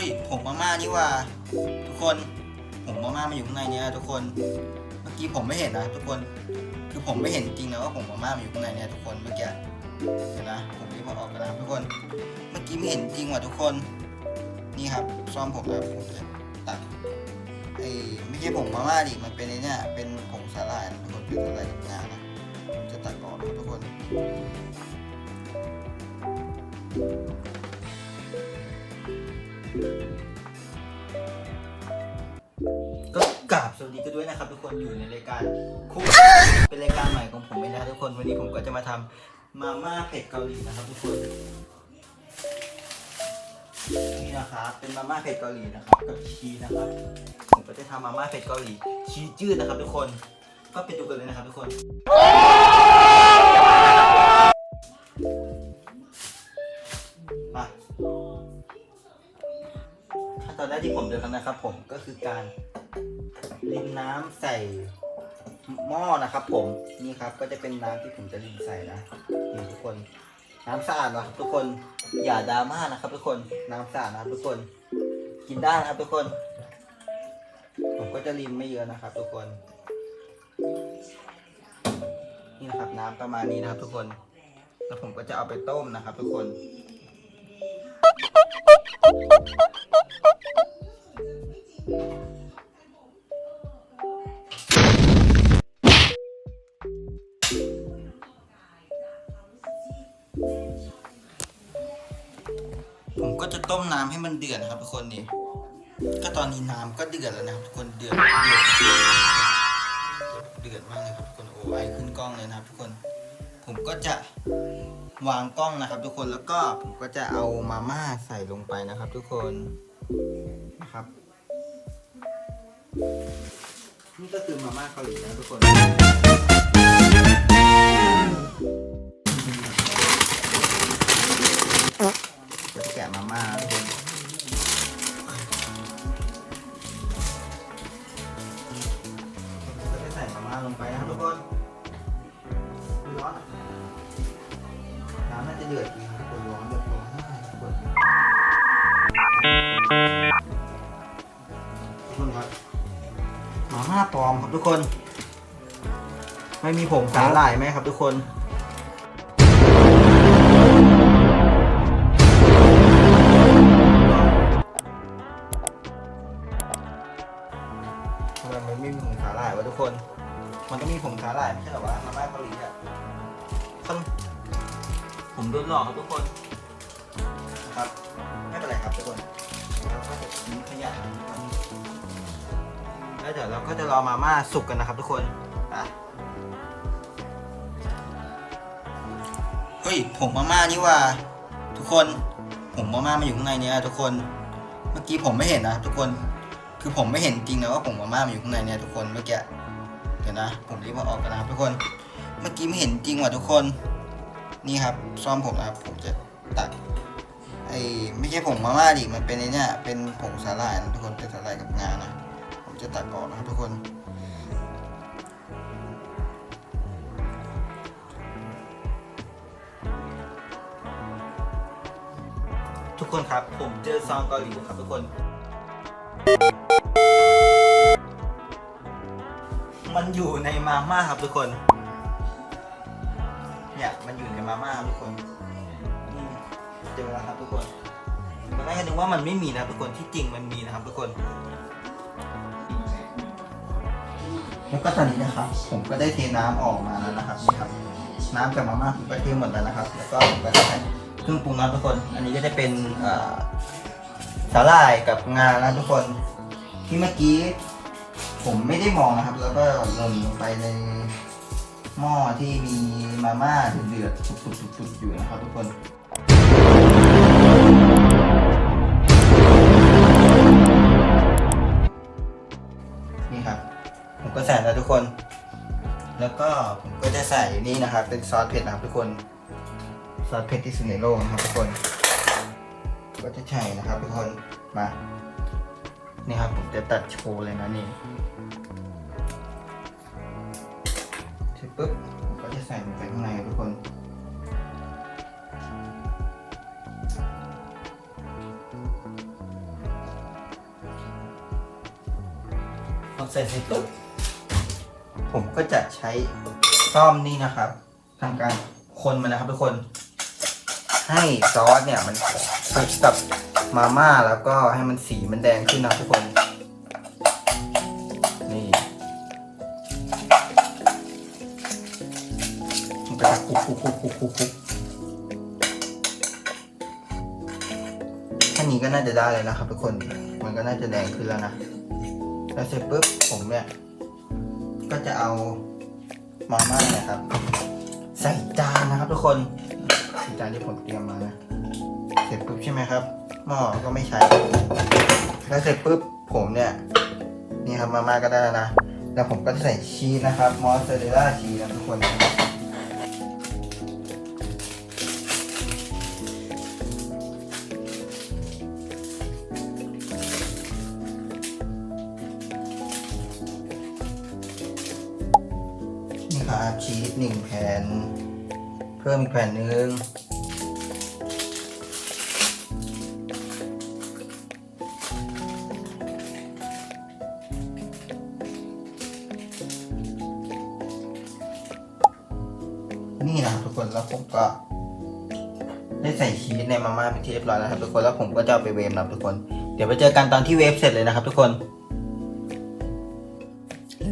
ฮ้ยผงมาม่านี่ว่า ทุกคนผงมาม่ามาอยู่ข้างในเนี้ยทุกคน เมื่อกี้ผมไม่เห็นนะทุกคน คือผมไม่เห็นจริงนะว่าผงมาม่ามาอยู่ข้างในเนี้ยทุกคนเมื่อกี้เดี๋ยวนะผมรีบมาออกกันนะทุกคน เมื่อกี้ไม่เห็นจริงว่ะทุกคน นี่ครับซ่อมผมนะผมจะตัดไอ้ไม่ใช่ผงมาม่าดิมันเป็นไอ้เนี่ยเป็นผงสาหร่ายทุกคนเป็นสาหร่ายกับงานะผมจะตัดออกนะทุกคน ก็กราบสวัสดีกันด้วยนะครับ ทุกคนอยู่ในรายการคุกเป็นรายการใหม่ของผมเองนะทุกคนวันนี้ผมก็จะมาทำมาม่าเผ็ดเกาหลีนะครับ ทุกคนนี่นะครับเป็นมาม่าเผ็ดเกาหลีนะครับกับชีสนะครับ ผมก็จะทำมาม่าเผ็ดเกาหลีชีสจืดนะครับ ทุกคนก็ไปดูกันเลยนะครับ ทุกคนมา ตอนแรกที่ผมจะทำนะครับ ผมก็คือการรินน้ำใส่หม้อนะครับ ผมนี่ครับก็จะเป็นน้ำที่ผมจะรินใส่นะนี่ทุกคนน้ำสะอาดนะครับทุกคนอย่าดราม่านะครับ ทุกคนน้ำสะอาดนะทุกคน กินได้นะครับ ทุกคน ผมก็จะรินไม่เยอะนะครับ ทุกคน นี่นะครับน้ำประมาณนี้นะครับ ทุกคน แล้วผมก็จะเอาไปต้มนะครับ ทุกคน ผมก็จะต้มน้ำให้มันเดือดนะครับทุกคนนี่ก็ตอนนี้น้ำก็เดือดแล้วนะครับทุกคนเดือดเดือดเดือดเดือดมากเลยครับทุกคนโอ้ไอขึ้นกล้องเลยนะครับ ทุกคน ผมก็จะวางกล้องนะครับ ทุกคนแล้วก็ผมก็จะเอามาม่าใส่ลงไปนะครับ ทุกคนนะครับนี่ก็คือมาม่าเกาหลีนะทุกคน เดือดจริงครับทุกคนร้อนแบบร้อนมากทุกคนทุกคนครับหมาห้าปลอมครับทุกคน ไม่มีผงสาหร่ายไหมครับทุกคน ผมโดนหลอกครับทุกคน นะครับ ไม่เป็นไรครับทุกคนเราก็จะทิ้งขยะทิ้งก่อนแล้วเดี๋ยวเราก็จะรอมาม่าสุกกันนะครับทุกคนอะเฮ้ยผงมาม่านี่ว่า ทุกคนผงมาม่ามาอยู่ข้างในเนี้ยทุกคน เมื่อกี้ผมไม่เห็นนะทุกคน คือผมไม่เห็นจริงนะว่าผงมาม่ามันอยู่ข้างในเนี่ยทุกคนเมื่อกี้ เดี๋ยวนะ ผมรีบมาออกกันนะครับทุกคน เมื่อกี้ไม่เห็นจริงว่ะทุกคน นี่ครับซ่อมผมนะครับผมจะตัดไอ้ไม่ใช่ผงมาม่าดิมันเป็นไอ้เนี่ยเป็นผงสาหร่ายนะทุกคนเป็นสาหร่ายกับงานะผมจะตัดออกนะครับทุกคนทุกคนครับ ผมเจอซองเกาหลีครับทุกคน มันอยู่ในมาม่าครับทุกคน เนี่ยมันอยู่ในมาม่าทุกคนนี่เจอแล้วครับทุกคนตอนแรกก็นึกว่ามันไม่มีนะทุกคนที่จริงมันมีนะครับทุกคน แล้วก็ตอนนี้นะครับ ผมก็ได้เทน้ำออกมาแล้วนะครับนี่ครับ น้ำจากมาม่าผมก็เทหมดแล้วนะครับ แล้วก็ผมก็ใส่เครื่องปรุงนะทุกคน อันนี้ก็จะเป็นเอ่อสาหร่ายกับงานะทุกคน ที่เมื่อกี้ ผมไม่ได้มองนะครับ แล้วก็หล่นลงไปใน หม้อที่มีมาม่าเดือดๆสุกๆๆๆอยู่นะครับทุกคน นี่ครับ ผมก็ใส่แล้วทุกคน แล้วก็ผมก็จะใส่นี่นะครับ เป็นซอสเผ็ดนะครับทุกคน ซอสเผ็ดที่สุดในโลกนะครับทุกคน ก็จะใช่นะครับทุกคน มา นี่ครับผมจะตัดโชว์เลยนะนี่ สร็จปุ๊บผมก็จะใส่ลงไปข้างในทุกคนพอใส่เสร็จปุ๊บผมก็จะใช้ซ่อมนี่นะครับทำการคนมันนะครับทุกคน ให้ซอสเนี่ยมันคลุกกับมาม่าแล้วก็ให้มันสีมันแดงขึ้นนะทุกคน แค่นี้ก็น่าจะได้เลยนะครับทุกคน มันก็น่าจะแดงขึ้นแล้วนะ แล้วเสร็จปุ๊บผมเนี่ย ก็จะเอามาม่านี่ยครับ ใส่จานนะครับทุกคนใส่จานที่ผมเตรียมมานะ เสร็จปุ๊บใช่ไหมครับ หม้อก็ไม่ใช้ แล้วเสร็จปุ๊บผมเนี่ย นี่ครับมาม่าก็ได้แล้วนะ แล้วผมก็จะใส่ชีสนะครับ มอสซาเรลล่าชีสนะทุกคน ครับชีสหนึ่งแผ่น เพิ่มอีกแผ่นหนึ่งนี่นะครับทุกคนแล้วผมก็ได้ใส่ชีสในมาม่าเป็นที่เรียบร้อยแล้วครับทุกคนแล้วผมก็จะเอาไปเวฟนะครับทุกคน เดี๋ยวไปเจอกันตอนที่เวฟเสร็จเลยนะครับทุกคน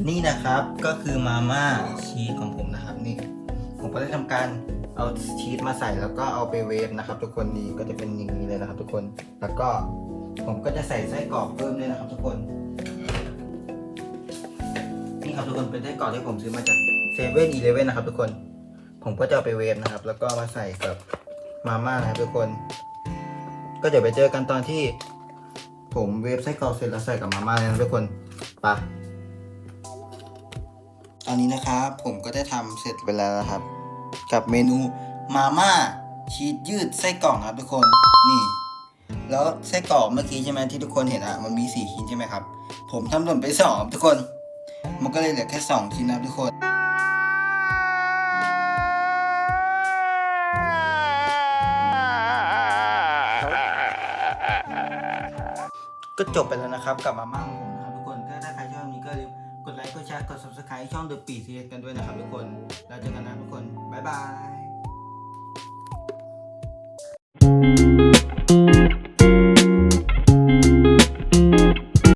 นี่นะครับก็คือมาม่าชีสของผมนะครับนี่ ผมก็ได้ทำการเอาชีสมาใส่แล้วก็เอาไปเวฟนะครับ ทุกคนนี่ก็จะเป็นอย่างนี้เลยนะครับ ทุกคนแล้วก็ผมก็จะใส่ไส้กรอกเพิ่มด้วยนะครับ ทุกคนนี่ครับทุกคนเป็นไส้กรอกที่ผมซื้อมาจากเซเว่นอีเลเว่นนะครับ ทุกคน ผมก็จะเอาไปเวฟนะครับ แล้วก็มาใส่กับมาม่านะครับทุกคน ก็เดี๋ยวไปเจอกันตอนที่ ผมเวฟไส้กรอกเสร็จแล้วใส่กับมาม่าเลยนะทุกคนไป ตอนนี้นะครับผมก็ได้ทำเสร็จไปแล้วนะครับ กับเมนูมาม่าชีสยืดไส้กรอกนะครับทุกคนนี่ แล้วไส้กรอกเมื่อกี้ใช่ไหมที่ทุกคนเห็นอะมันมีสี่ชิ้นใช่ไหมครับ ผมทำหล่นไปสองทุกคน มันก็เลยเหลือแค่สองชิ้นนะทุกคนก็จบไปแล้วนะครับกับมาม่าของผมนะครับทุกคนถ้าถ้าใครชอบนี้ก็ลืม ดไลค์ กดแชร์ กด subscribe ช่อง The Speed Series กันด้วยนะครับทุกคนเราเจอกันนะทุกคน บ๊ายบาย